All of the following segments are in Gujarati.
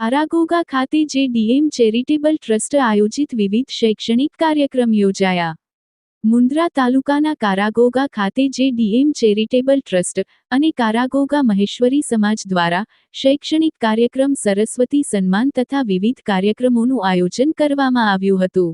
આરાગોગા ખાતે જે ડીએમ ચેરિટેબલ ટ્રસ્ટ આયોજિત વિવિધ શૈક્ષણિક કાર્યક્રમ યોજાયા. મુન્દ્રા તાલુકાના કારાગોગા ખાતે જે ડીએમ ચેરિટેબલ ટ્રસ્ટ અને કારાગોગા મહેશ્વરી સમાજ દ્વારા શૈક્ષણિક કાર્યક્રમ સરસ્વતી સન્માન તથા વિવિધ કાર્યક્રમોનું આયોજન કરવામાં આવ્યું હતું.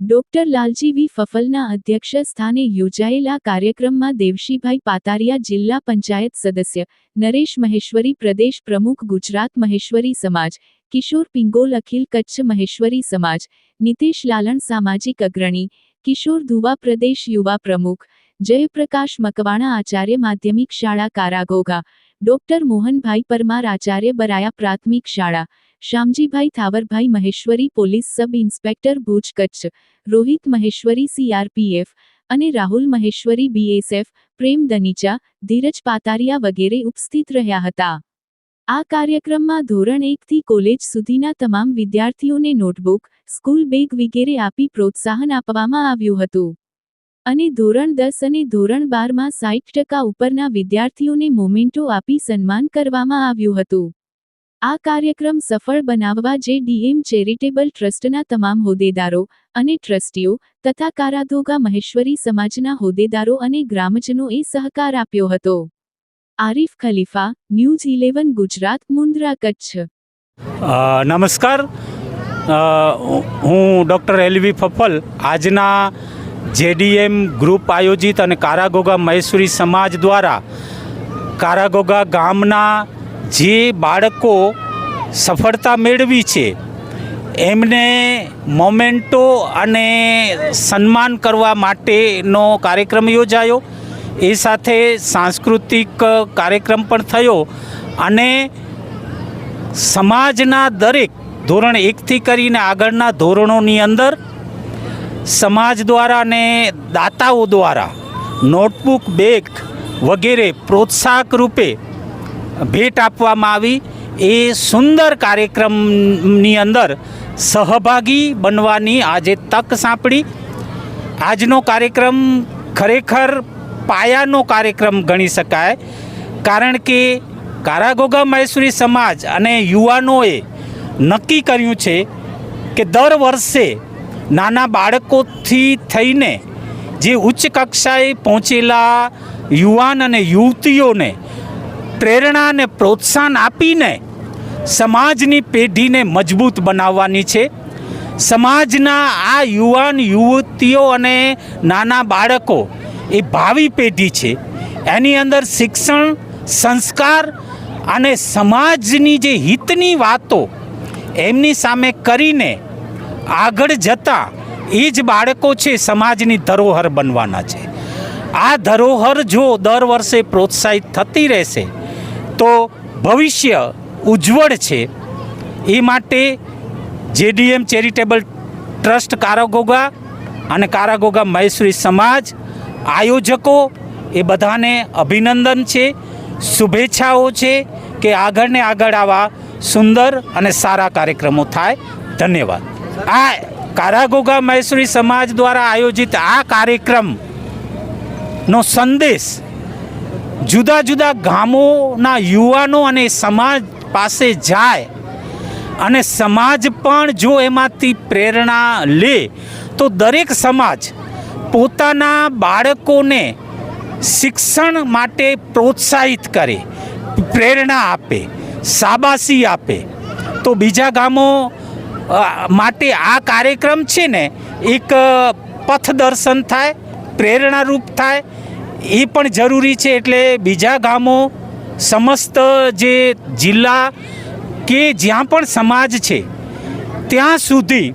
ડોક્ટર લાલજી વી ફફલના અધ્યક્ષ સ્થાને યોજાયેલા કાર્યક્રમમાં દેવશીભાઈ પાતારિયા જિલ્લા પંચાયત સદસ્ય, નરેશ મહેશ્વરી પ્રદેશ પ્રમુખ ગુજરાત મહેશ્વરી સમાજ, કિશોર પિંગોલ અખિલ કચ્છ મહેશ્વરી સમાજ, નીતેશ લાલણ સામાજિક અગ્રણી, કિશોર ધુવા પ્રદેશ યુવા પ્રમુખ, જયપ્રકાશ મકવાણા આચાર્ય માધ્યમિક શાળા કારાગોગા, ડોક્ટર મોહનભાઈ પરમાર આચાર્ય બરાયા પ્રાથમિક શાળા Shamjibhai Thavarbhai Maheshwari police sub inspector Bhuj Kutch, Rohit Maheshwari CRPF અને રાહુલ મહેશ્વરી બીએસએફ, પ્રેમ દનીચા ધીરજ પાતારિયા વગેરે ઉપસ્થિત રહ્યા હતા. આ કાર્યક્રમમાં ધોરણ એકથી કોલેજ સુધીના તમામ વિદ્યાર્થીઓને નોટબુક, સ્કૂલ બેગ વગેરે આપી પ્રોત્સાહન આપવામાં આવ્યું હતું. અને ધોરણ દસ અને ધોરણ બારમાં સાઠ ટકા ઉપરના વિદ્યાર્થીઓને મોમેન્ટો આપી સન્માન કરવામાં આવ્યું હતું. આ કાર્યક્રમ સફળ બનાવવા જે ડીએમ ચેરિટેબલ ટ્રસ્ટના તમામ હોદ્દેદારો અને ટ્રસ્ટીઓ તથા કારાધોગા મહેશ્વરી સમાજના હોદ્દેદારો અને ગ્રામજનોએ સહકાર આપ્યો હતો. Arif Khalifa, news eleven, Gujarat, Mundra, Kutch. નમસ્કાર. હું ડૉક્ટર એલવી ફફલ. આજના જેડીએમ ગ્રુપ આયોજિત અને કારાગોગા મહેશ્વરી સમાજ દ્વારા કારાગોગા ગામના જે બાળકો સફળતા મેળવી છે, એમને મોમેન્ટો અને સન્માન કરવા માટેનો કાર્યક્રમ યોજાયો. એ સાથે સાંસ્કૃતિક કાર્યક્રમ પણ થયો અને સમાજના દરેક ધોરણ એકથી કરીને આગળના ધોરણોની અંદર સમાજ દ્વારા અને દાતાઓ દ્વારા નોટબુક, બેગ વગેરે પ્રોત્સાહક રૂપે ભેટ આપવામાં આવી. એ સુંદર કાર્યક્રમની અંદર સહભાગી બનવાની આજે તક સાંપડી. આજનો કાર્યક્રમ ખરેખર પાયાનો કાર્યક્રમ ગણી શકાય. કારણ કે કારાગોગા મહેશ્વરી સમાજ અને યુવાનોએ નક્કી કર્યું છે કે દર વર્ષે નાના બાળકોથી થઈને જે ઉચ્ચ કક્ષાએ પહોંચેલા યુવાન અને યુવતીઓને પ્રેરણા અને પ્રોત્સાહન આપીને સમાજની પેઢીને મજબૂત બનાવવાની છે. સમાજના આ યુવાન યુવતીઓ અને નાના બાળકો એ ભાવિ પેઢી છે. એની અંદર શિક્ષણ, સંસ્કાર અને સમાજની જે હિતની વાતો એમની સામે કરીને આગળ જતાં એ જ બાળકો છે સમાજની ધરોહર બનવાના છે. આ ધરોહર જો દર વર્ષે પ્રોત્સાહિત થતી રહેશે તો ભવિષ્ય ઉજ્જવળ છે. એ માટે જેડીએમ ચેરિટેબલ ટ્રસ્ટ કારાગોગા અને કારાગોગા મહેશ્વરી સમાજ, આયોજકો, એ બધાને અભિનંદન છે, શુભેચ્છાઓ છે કે આગળ ને આગળ આવા સુંદર અને સારા કાર્યક્રમો થાય. ધન્યવાદ. આ કારાગોગા મહેશ્વરી સમાજ દ્વારા આયોજિત આ કાર્યક્રમનો સંદેશ જુદા જુદા ગામોના યુવાનો અને સમાજ પાસે જાય અને સમાજ પણ જો એમાંથી પ્રેરણા લે, તો દરેક સમાજ પોતાના બાળકોને શિક્ષણ માટે પ્રોત્સાહિત કરે, પ્રેરણા આપે, શાબાશી આપે. તો બીજા ગામો માટે આ કાર્યક્રમ છે ને એક પથદર્શન થાય, પ્રેરણારૂપ થાય એ પણ જરૂરી છે એટલે બીજા ગામો, સમસ્ત જે જિલ્લા કે જ્યાં પણ સમાજ છે, ત્યાં સુધી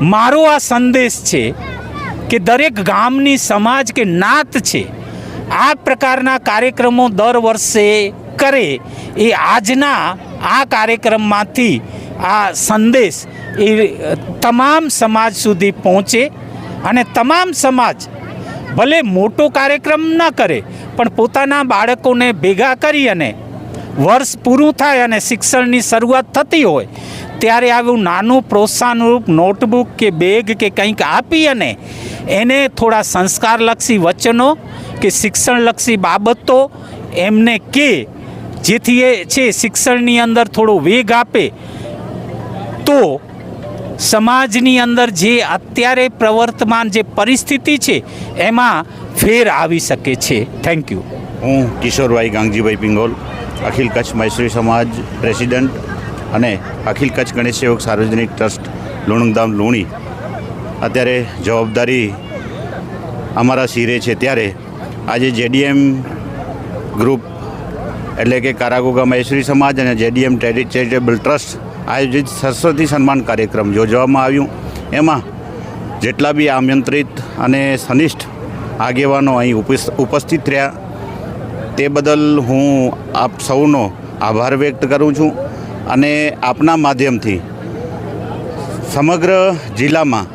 મારો આ સંદેશ છે કે દરેક ગામની સમાજ કે નાત છે, આ પ્રકારના કાર્યક્રમો દર વર્ષે કરે એ આજના આ કાર્યક્રમમાંથી આ સંદેશ એ તમામ સમાજ સુધી પહોંચે અને તમામ સમાજ ભલે મોટો કાર્યક્રમ ન કરે, પણ પોતાના બાળકોને ભેગા કરી અને વર્ષ પૂરું થાય અને શિક્ષણની શરૂઆત થતી હોય, ત્યારે આવું નાનું પ્રોત્સાહનરૂપ નોટબુક કે બેગ કે કંઈક આપી અને એને થોડા સંસ્કારલક્ષી વચનો કે શિક્ષણલક્ષી બાબતો એમને કે, જેથી એ છે શિક્ષણની અંદર થોડો વેગ આપે, તો સમાજની અંદર જે અત્યારે પ્રવર્તમાન જે પરિસ્થિતિ છે, એમાં ફેર આવી શકે છે. થેન્ક યુ હું કિશોરભાઈ ગાંગજીભાઈ પિંગોલ, અખિલ કચ્છ મૈસૂરી સમાજ પ્રેસિડન્ટ અને અખિલ કચ્છ ગણેશ સેવક સાર્વજનિક ટ્રસ્ટ લુણુંગધામ લુણી. અત્યારે જવાબદારી અમારા શિરે છે. ત્યારે આજે જેડીએમ ગ્રુપ એટલે કે કારાગોગા મૈસૂરી સમાજ અને જેડીએમ ચેરિટેબલ ટ્રસ્ટ આયોજિત સરસ્વતી સન્માન કાર્યક્રમ યોજવામાં આવ્યું. એમાં જેટલા બી આમંત્રિત અને સનિષ્ઠ આગેવાનો અહીં ઉપસ- ઉપસ્થિત રહ્યા, તે બદલ હું આપ સૌનો આભાર વ્યક્ત કરું છું અને આપના માધ્યમથી સમગ્ર જિલ્લામાં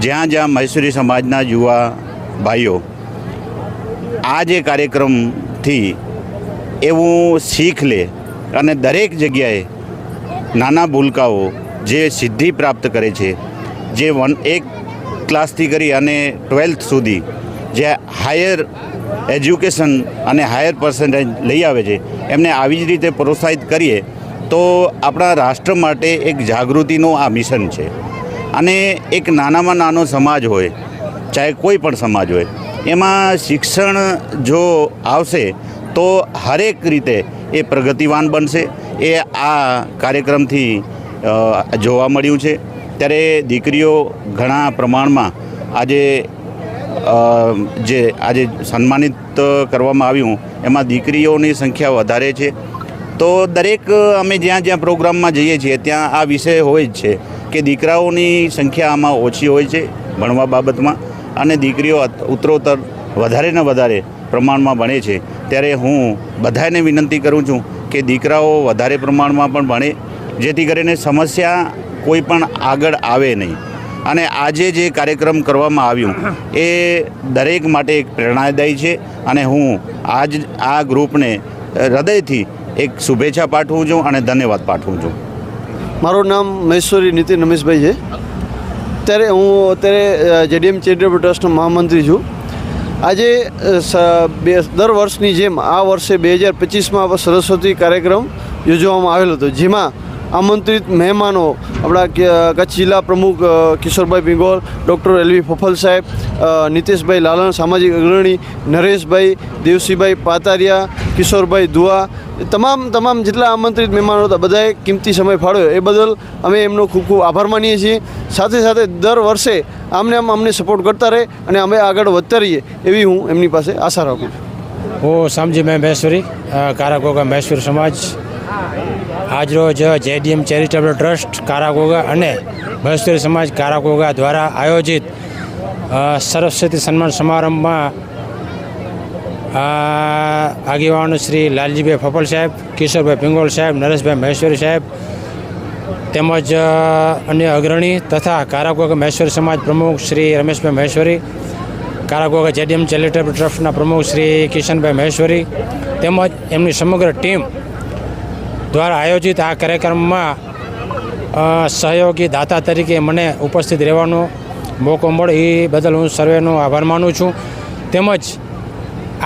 જ્યાં જ્યાં મૈસુરી સમાજના યુવા ભાઈઓ આ જે કાર્યક્રમથી એવું શીખ લે અને દરેક જગ્યાએ નાના ભૂલકાઓ જે સિદ્ધિ પ્રાપ્ત કરે છે, જે વન એક ક્લાસથી કરી અને ટ્વેલ્થ સુધી જે હાયર એજ્યુકેશન અને હાયર પર્સન્ટેજ લઈ આવે છે, એમને આવી જ રીતે પ્રોત્સાહિત કરીએ તો આપણા રાષ્ટ્ર માટે એક જાગૃતિનું આ મિશન છે. અને એક નાનામાં નાનો સમાજ હોય, ચાહે કોઈ પણ સમાજ હોય, એમાં શિક્ષણ જો આવશે તો હરેક રીતે એ પ્રગતિવાન બનશે એ આ કાર્યક્રમથી જોવા મળ્યું છે. ત્યારે દીકરીઓ ઘણા પ્રમાણમાં આજે જે આજે સન્માનિત કરવામાં આવ્યું, એમાં દીકરીઓની સંખ્યા વધારે છે. તો દરેક અમે જ્યાં જ્યાં પ્રોગ્રામમાં જઈએ છીએ, ત્યાં આ વિષય હોય જ છે કે દીકરાઓની સંખ્યા આમાં ઓછી હોય છે ભણવા બાબતમાં અને દીકરીઓ ઉત્તરોત્તર વધારે ને વધારે પ્રમાણમાં ભણે છે. ત્યારે હું બધાને વિનંતી કરું છું કે દીકરાઓ વધારે પ્રમાણમાં પણ ભણે, જેથી કરીને સમસ્યા કોઈ પણ આગળ આવે નહીં. અને આજે જે કાર્યક્રમ કરવામાં આવ્યું, એ દરેક માટે એક પ્રેરણાદાયી છે અને હું આજ આ ગ્રુપને હૃદયથી એક શુભેચ્છા પાઠવું છું અને ધન્યવાદ પાઠવું છું. મારું નામ મહેશ્વરી નીતિન રમેશભાઈ છે. ત્યારે હું અત્યારે જેડીએમ ચેરિટેબલ ટ્રસ્ટનો મહામંત્રી છું. આજે દર વર્ષની જેમ આ વર્ષે બે હજાર પચીસમાં સરસ્વતી કાર્યક્રમ યોજવામાં આવેલો હતો. જેમાં આમંત્રિત મહેમાનો આપણા કચ્છ જિલ્લા પ્રમુખ કિશોરભાઈ પિંગોલ ડૉક્ટર એલવી ફફલ સાહેબ નીતિશભાઈ લાલણ, સામાજિક અગ્રણી, નરેશભાઈ, દેવસીભાઈ પાતારિયા, કિશોરભાઈ દુઆ તમામ તમામ જેટલા આમંત્રિત મહેમાનો હતા, બધાએ કિંમતી સમય ફાળવ્યો એ બદલ અમે એમનો ખૂબ ખૂબ આભાર માનીએ છીએ. સાથે સાથે દર વર્ષે આમને આમ અમને સપોર્ટ કરતા રહે અને અમે આગળ વધતા રહીએ, એવી હું એમની પાસે આશા રાખું છું. હું સમજી મેં મહેશ્વરી કારાકોગા મહેશ્વરી સમાજ. આજરોજ જેડીએમ ચેરિટેબલ ટ્રસ્ટ કારાગોગા અને ભસ્તરી સમાજ કારાગોગા દ્વારા આયોજિત સરસ્વતી સન્માન સમારંભમાં આગેવાનો શ્રી લાલજીભાઈ ફફલ સાહેબ, કિશોરભાઈ પિંગોલ સાહેબ, નરેશભાઈ મહેશ્વરી સાહેબ તેમજ અન્ય અગ્રણી તથા કારાગોગા મહેશ્વરી સમાજ પ્રમુખ શ્રી રમેશભાઈ મહેશ્વરી, કારાગોગા જેડીએમ ચેરિટેબલ ટ્રસ્ટના પ્રમુખ શ્રી કિશનભાઈ મહેશ્વરી તેમજ એમની સમગ્ર ટીમ દ્વારા આયોજિત આ કાર્યક્રમમાં સહયોગી દાતા તરીકે મને ઉપસ્થિત રહેવાનો મોકો મળે એ બદલ હું સર્વેનો આભાર માનું છું. તેમજ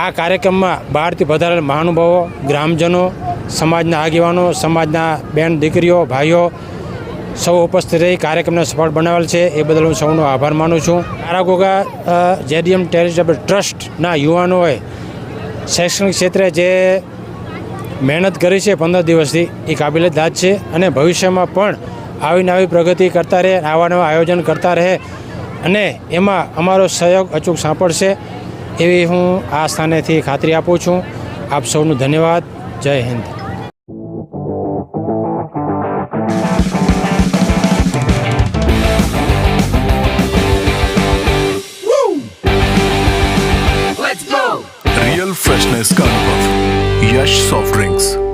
આ કાર્યક્રમમાં બહારથી વધારે મહાનુભાવો, ગ્રામજનો, સમાજના આગેવાનો, સમાજના બેન દીકરીઓ, ભાઈઓ સૌ ઉપસ્થિત રહી કાર્યક્રમને સફળ બનાવેલ છે એ બદલ હું સૌનો આભાર માનું છું. આરાગોગા જેડીએમ ટેરિટેબલ ટ્રસ્ટના યુવાનોએ શૈક્ષણિક ક્ષેત્રે જે મહેનત કરી છે પંદર દિવસથી. એ કાબિલે દાદ છે અને ભવિષ્યમાં પણ આવી નવી પ્રગતિ કરતા રહે આવા નવા આયોજન કરતા રહે. અને એમાં અમારો સહયોગ અચૂક સાંપડશે એવી હું આ સ્થાનેથી ખાતરી આપું છું. આપ સૌનું ધન્યવાદ. જય હિન્દ. soft drinks.